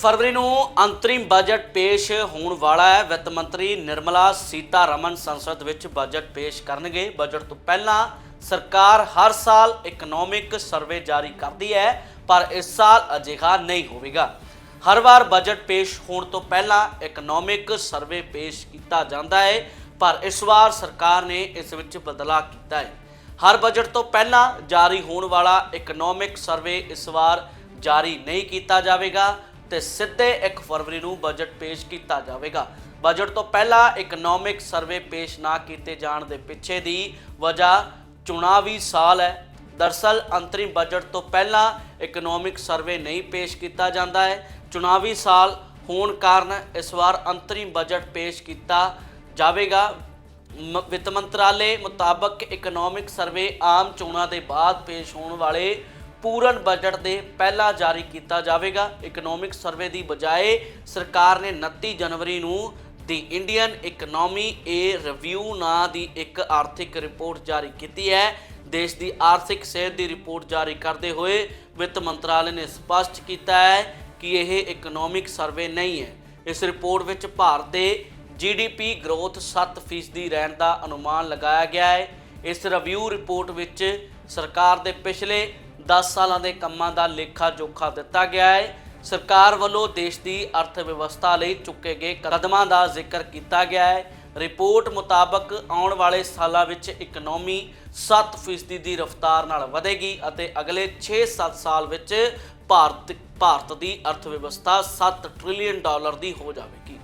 ਫਰਵਰੀ ਨੂੰ ਅੰਤਰਿਮ ਬਜਟ ਪੇਸ਼ ਹੋਣ ਵਾਲਾ ਹੈ। ਵਿੱਤ ਮੰਤਰੀ ਨਿਰਮਲਾ ਸੀਤਾਰਮਨ ਸੰਸਦ ਵਿੱਚ ਬਜਟ ਪੇਸ਼ ਕਰਨਗੇ। ਬਜਟ ਤੋਂ ਪਹਿਲਾਂ ਸਰਕਾਰ ਹਰ ਸਾਲ ਇਕਨੋਮਿਕ ਸਰਵੇ ਜਾਰੀ ਕਰਦੀ ਹੈ, ਪਰ ਇਸ ਸਾਲ ਅਜਿਹਾ ਨਹੀਂ ਹੋਵੇਗਾ। ਹਰ ਵਾਰ ਬਜਟ ਪੇਸ਼ ਹੋਣ ਤੋਂ ਪਹਿਲਾਂ ਇਕਨੋਮਿਕ ਸਰਵੇ ਪੇਸ਼ ਕੀਤਾ ਜਾਂਦਾ ਹੈ, ਪਰ ਇਸ ਵਾਰ ਸਰਕਾਰ ਨੇ ਇਸ ਵਿੱਚ ਬਦਲਾਅ ਕੀਤਾ ਹੈ। ਹਰ ਬਜਟ ਤੋਂ ਪਹਿਲਾਂ ਜਾਰੀ ਹੋਣ ਵਾਲਾ ਇਕਨੋਮਿਕ ਸਰਵੇ ਇਸ ਵਾਰ ਜਾਰੀ ਨਹੀਂ ਕੀਤਾ ਜਾਵੇਗਾ। ਤੇ ਸਿੱਧੇ 1 ਫਰਵਰੀ ਨੂੰ ਬਜਟ ਪੇਸ਼ ਕੀਤਾ ਜਾਵੇਗਾ। ਬਜਟ ਤੋਂ ਪਹਿਲਾਂ ਇਕਨੋਮਿਕ ਸਰਵੇ ਪੇਸ਼ ਨਾ ਕੀਤੇ ਜਾਣ ਦੇ ਪਿੱਛੇ ਦੀ ਵਜ੍ਹਾ ਚੁਣਾਵੀ ਸਾਲ ਹੈ। ਦਰਸਲ ਅੰਤਰਿਮ ਬਜਟ ਤੋਂ ਪਹਿਲਾਂ ਇਕਨੋਮਿਕ ਸਰਵੇ ਨਹੀਂ ਪੇਸ਼ ਕੀਤਾ ਜਾਂਦਾ ਹੈ। ਚੁਣਾਵੀ ਸਾਲ ਹੋਣ ਕਾਰਨ ਇਸ ਵਾਰ ਅੰਤਰਿਮ ਬਜਟ ਪੇਸ਼ ਕੀਤਾ ਜਾਵੇਗਾ। ਮ- ਵਿੱਤ ਮੰਤਰਾਲੇ ਮੁਤਾਬਕ ਇਕਨੋਮਿਕ ਸਰਵੇ ਆਮ ਚੋਣਾਂ ਦੇ ਬਾਅਦ ਪੇਸ਼ ਹੋਣ ਵਾਲੇ ਪੂਰਨ ਬਜਟ ਦੇ ਪਹਿਲਾਂ ਜਾਰੀ ਕੀਤਾ ਜਾਵੇਗਾ। ਇਕਨੋਮਿਕ ਸਰਵੇ ਦੀ ਬਜਾਏ ਸਰਕਾਰ ਨੇ 29 ਜਨਵਰੀ ਨੂੰ ਦੀ ਇੰਡੀਅਨ ਇਕਨੋਮੀ ਏ ਰਿਵਿਊ ਨਾਂ ਦੀ ਇੱਕ ਆਰਥਿਕ ਰਿਪੋਰਟ ਜਾਰੀ ਕੀਤੀ ਹੈ। ਦੇਸ਼ ਦੀ ਆਰਥਿਕ ਸਿਹਤ ਦੀ ਰਿਪੋਰਟ ਜਾਰੀ ਕਰਦੇ ਹੋਏ ਵਿੱਤ ਮੰਤਰਾਲੇ ਨੇ ਸਪਸ਼ਟ ਕੀਤਾ ਹੈ ਕਿ ਇਹ ਇਕਨੋਮਿਕ ਸਰਵੇ ਨਹੀਂ ਹੈ। ਇਸ ਰਿਪੋਰਟ ਵਿੱਚ ਭਾਰਤ ਦੇ ਜੀਡੀਪੀ ਗਰੋਥ 7% ਦੀ ਰਹਿਣ ਦਾ ਅਨੁਮਾਨ ਲਗਾਇਆ ਗਿਆ ਹੈ। ਇਸ ਰਿਵਿਊ ਰਿਪੋਰਟ ਵਿੱਚ ਸਰਕਾਰ ਦੇ ਪਿਛਲੇ 10 ਸਾਲਾਂ ਦੇ ਕੰਮਾਂ ਦਾ ਲੇਖਾ ਜੋਖਾ ਦਿੱਤਾ ਗਿਆ ਹੈ। ਸਰਕਾਰ ਵੱਲੋਂ ਦੇਸ਼ ਦੀ ਅਰਥ ਵਿਵਸਥਾ ਲਈ ਚੁੱਕੇ ਗਏ ਕਦਮਾਂ ਦਾ ਜ਼ਿਕਰ ਕੀਤਾ ਗਿਆ ਹੈ। ਰਿਪੋਰਟ ਮੁਤਾਬਕ ਆਉਣ ਵਾਲੇ ਸਾਲਾਂ ਵਿੱਚ ਇਕਨੋਮੀ 7% ਦੀ ਰਫ਼ਤਾਰ ਨਾਲ ਵਧੇਗੀ ਅਤੇ ਅਗਲੇ 6-7 ਸਾਲ ਵਿੱਚ ਭਾਰਤ ਭਾਰਤ ਦੀ ਅਰਥ ਵਿਵਸਥਾ 7 ਟ੍ਰਿਲੀਅਨ ਡਾਲਰ ਦੀ ਹੋ ਜਾਵੇਗੀ।